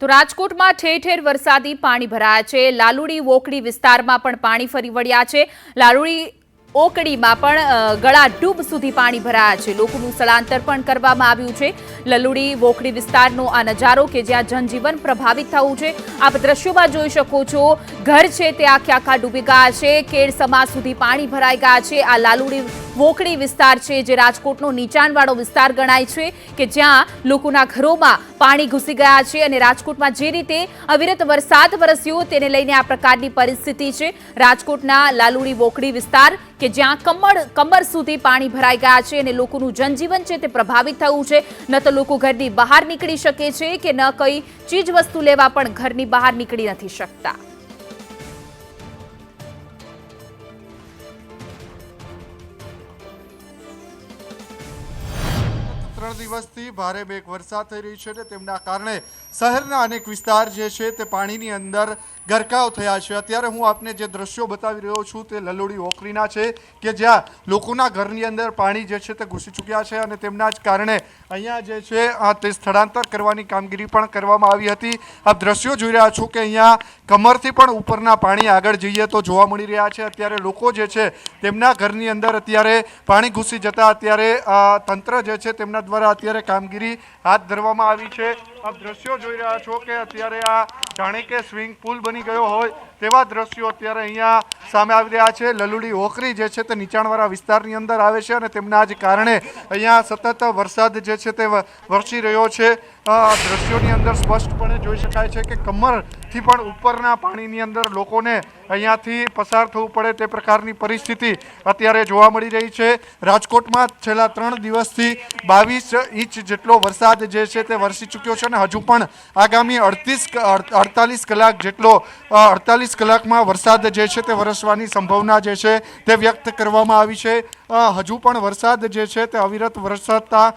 તો રાજકોટમાં ઠેર ઠેર વરસાદી પાણી ભરાયા છે. લાલુડી વોકડી વિસ્તારમાં પણ પાણી ફરી વળ્યા છે. લાલુડી ઓકડીમાં પણ ગળા ડૂબ સુધી પાણી ભરાયા છે. લોકોનું સ્થળાંતર પણ કરવામાં આવ્યું છે. લલુડી વોકડી વિસ્તારનો આ નજારો કે જ્યાં જનજીવન પ્રભાવિત થયું છે, આપ દ્રશ્યોમાં જોઈ શકો છો. ઘર છે તે આખે આખા ડૂબી ગયા છે. કેળ સમાજ સુધી પાણી ભરાઈ ગયા છે. આ લાલુડી વોકડી વિસ્તાર છે, જે રાજકોટનો નીચાણવાળો વિસ્તાર ગણાય છે, કે જ્યાં લોકોના ઘરોમાં પાણી ઘૂસી ગયા છે અને રાજકોટમાં જે રીતે અવિરત વરસાદ વરસ્યો તેને લઈને આ પ્રકારની પરિસ્થિતિ છે. રાજકોટના લાલુડી વોકડી વિસ્તાર, કે જ્યાં કમર કમર સુધી પાણી ભરાઈ ગયા છે અને લોકોનું જનજીવન છે તે પ્રભાવિત થયું છે. ન તો લોકો ઘરની બહાર નીકળી શકે છે કે ન કઈ ચીજ વસ્તુ લેવા પણ ઘરની બહાર નીકળી નથી શકતા. ત્રણ દિવસથી ભારે મેઘ વરસાદ થઈ રહી છે અને તેમના કારણે શહેરના અનેક વિસ્તાર જે છે તે પાણીની અંદર ગરકાવ થયા છે. અત્યારે હું આપને જે દ્રશ્યો બતાવી રહ્યો છું તે લલોડી ઓકરીના છે કે જ્યાં લોકોના ઘરની અંદર પાણી જે છે તે ઘૂસી ચૂક્યા છે અને તેમના જ કારણે અહીંયા જે છે, આ તે સ્થળાંતર કરવાની કામગીરી પણ કરવામાં આવી હતી. આપ દ્રશ્યો જોઈ રહ્યા છો કે અહીંયા કમરથી પણ ઉપરના પાણી આગળ જઈએ તો જોવા મળી રહ્યા છે. અત્યારે લોકો જે છે તેમના ઘરની અંદર અત્યારે પાણી ઘૂસી જતા અત્યારે તંત્ર જે છે તેમના દ્વારા અત્યારે કામગીરી હાથ ધરવામાં આવી છે. આપ દ્રશ્યો જોઈ રહ્યા છો કે અત્યારે આ જાણે કે સ્વિમિંગ પુલ બની ગયો હોય તેવા દ્રશ્યો અત્યારે અહીંયા સામે આવી રહ્યા છે. લલુડી ઓકરી જે છે તે નીચાણવાળા વિસ્તારની અંદર આવે છે અને તેમના જ કારણે અહીંયા સતત વરસાદ જે છે તે વરસી રહ્યો છે. દ્રશ્યોની અંદર સ્પષ્ટપણે જોઈ શકાય છે કે કમરથી પણ ઉપરના પાણીની અંદર લોકોને અહીંયાથી પસાર થવું પડે તે પ્રકારની પરિસ્થિતિ અત્યારે જોવા મળી રહી છે. રાજકોટમાં છેલ્લા ત્રણ દિવસથી બાવીસ ઇંચ જેટલો વરસાદ જે છે તે વરસી ચૂક્યો છે અને હજુ પણ આગામી અડતીસ અડતાલીસ કલાક જેટલો અડતાલીસ કલાકમાં વરસાદ જે છે તે વરસવાની સંભાવના જે છે તે વ્યક્ત કરવામાં આવી છે. હજુ પણ વરસાદ જે છે તે અવિરત વરસતા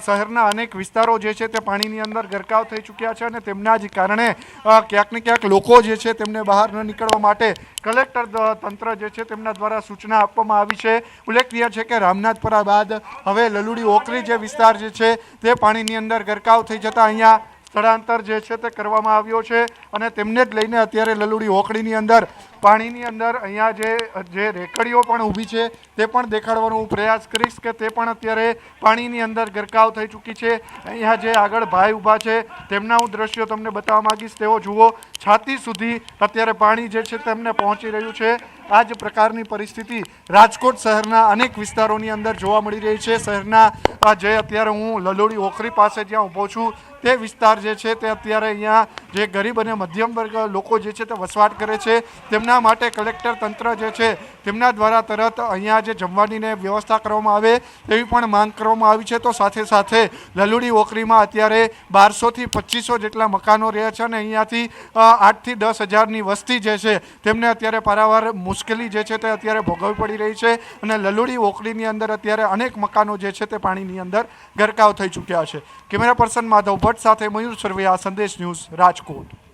શહેરના અનેક વિસ્તારો જે છે તે પાણીની અંદર ગરકાવ થઈ ચૂક્યા છે અને તેમના જ કારણે ક્યાંક ને ક્યાંક લોકો જે છે તેમને બહાર ન નીકળવા માટે કલેક્ટર તંત્ર જે છે તેમના દ્વારા સૂચના આપવામાં આવી છે. ઉલ્લેખનીય છે કે રામનાથપુરા બાદ હવે લલુડી ઓકરી જે વિસ્તાર જે છે તે પાણીની અંદર ગરકાવ થઈ જતા અહીંયા સ્થળાંતર જે છે તે કરવામાં આવ્યો છે અને તેમને જ લઈને અત્યારે લલુડી ઓકડીની અંદર પાણીની અંદર અહીંયા જે જે રેકડીઓ પણ ઊભી છે, તે પણ દેખાડવાનો હું પ્રયાસ કરીશ કે તે પણ અત્યારે પાણીની અંદર ગરકાવ થઈ ચૂકી છે. અહીંયા જે આગળ ભાઈ ઊભા છે, તેમના હું દ્રશ્યો તમને બતાવવા માગીશ. તેઓ જુઓ, છાતી સુધી અત્યારે પાણી જે છે તેમને પહોંચી રહ્યું છે. આ જ પ્રકારની પરિસ્થિતિ રાજકોટ શહેરના અનેક વિસ્તારોની અંદર જોવા મળી રહી છે. શહેરના જે અત્યારે હું લલોડી ઓખરી પાસે જ્યાં ઊભો છું, તે વિસ્તાર જે છે તે અત્યારે અહીંયા જે ગરીબ અને મધ્યમ વર્ગ લોકો જે છે તે વસવાટ કરે છે. તેમના માટે કલેક્ટર તંત્ર જે છે, તેમના દ્વારા તરત અહીંયા જે જમવાની ને વ્યવસ્થા કરવામાં આવે તેવી પણ માંગ કરવામાં આવી છે. તો સાથે સાથે લલુડી ઓકરીમાં અત્યારે બારસોથી પચીસો જેટલા મકાનો રહ્યા છે અને અહીંયાથી આઠથી દસ હજારની વસ્તી જે છે, તેમને અત્યારે પારાવાર મુશ્કેલી જે છે તે અત્યારે ભોગવવી પડી રહી છે અને લલુડી ઓકરીની અંદર અત્યારે અનેક મકાનો જે છે તે પાણીની અંદર ગરકાવ થઈ ચૂક્યા છે. કેમેરા પર્સન માધવ ભટ્ટ સાથે મયુર સરવૈયા, સંદેશ ન્યૂઝ રાજકોટ.